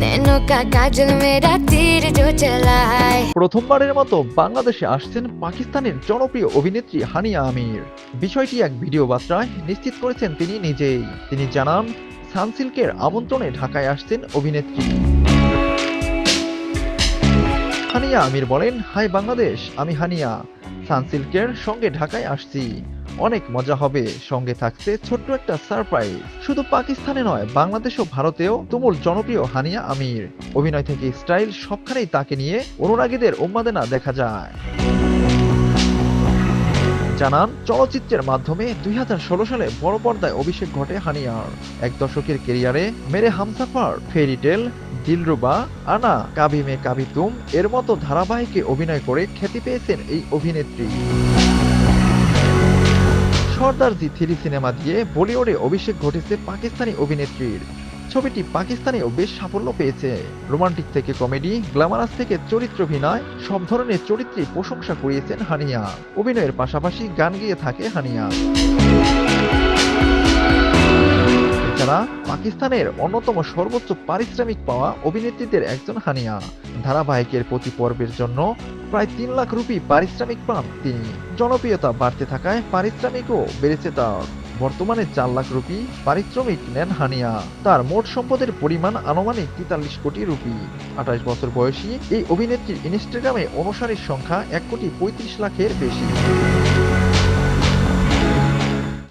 नैनों का काजल मेरा तीर जो चलाए প্রথমবারের মতো বাংলাদেশে আসছেন পাকিস্তানের জনপ্রিয় অভিনেত্রী হানিয়া আমির বিষয়টি এক ভিডিও বার্তায় নিশ্চিত করেছেন তিনি নিজেই তিনি জানান সানসিল্কের আমন্ত্রণে ঢাকায় আসছেন অভিনেত্রী হানিয়া আমির বলেন হাই বাংলাদেশ আমি হানিয়া সানসিল্কের সঙ্গে ঢাকায় আসছি অনেক মজা হবে সঙ্গে থাকছে ছোট্ট একটা সারপ্রাইজ শুধু পাকিস্তানে নয়, বাংলাদেশ ও ভারতেও তুমুল জনপ্রিয় হানিয়া আমির। অভিনয় থেকে স্টাইল সবখানেই তাকে নিয়ে অনুরাগীদের উন্মাদনা দেখা যায়। জানান, চলচ্চিত্রের মাধ্যমে দুই হাজার ষোলো সালে বড় পর্দায় অভিষেক ঘটে হানিয়ার। এক দশকের কেরিয়ারে মেরে হামসাফার ফেরিটেল দিলরুবা, আনা কাভি মে কাভি তুম এর মতো ধারাবাহিকে অভিনয় করে খ্যাতি পেয়েছেন এই অভিনেত্রী। সর্দার জি থ্রি সিনেমা দিয়ে বলিউডে অভিষেক ঘটেছে পাকিস্তানি অভিনেত্রীর। ছবিটি পাকিস্তানেও বেশ সাফল্য পেয়েছে। রোমান্টিক থেকে কমেডি, গ্ল্যামারাস থেকে চরিত্রভিনয় সব ধরনের চরিত্রে প্রশংসা করিয়েছেন হানিয়া। অভিনয়ের পাশাপাশি গান গিয়ে থাকে হানিয়া। এছাড়া পাকিস্তানের অন্যতম সর্বোচ্চ পারিশ্রমিক পাওয়া অভিনেত্রীদের একজন হানিয়া। ধারাবাহিকের প্রতি পর্বের জন্য প্রায় তিন লাখ রুপি পারিশ্রমিক পান তিনি। জনপ্রিয়তা বাড়তে থাকায় পারিশ্রমিকও বেড়েছে তার। বর্তমানে চার লাখ রুপি পারিশ্রমিক নেন হানিয়া। তার মোট সম্পদের পরিমাণ আনুমানিক তেতাল্লিশ কোটি রুপি। আঠাশ বছর বয়সী এই অভিনেত্রীর ইনস্টাগ্রামে অনুসারীর সংখ্যা এক কোটি পঁয়ত্রিশ লাখের বেশি।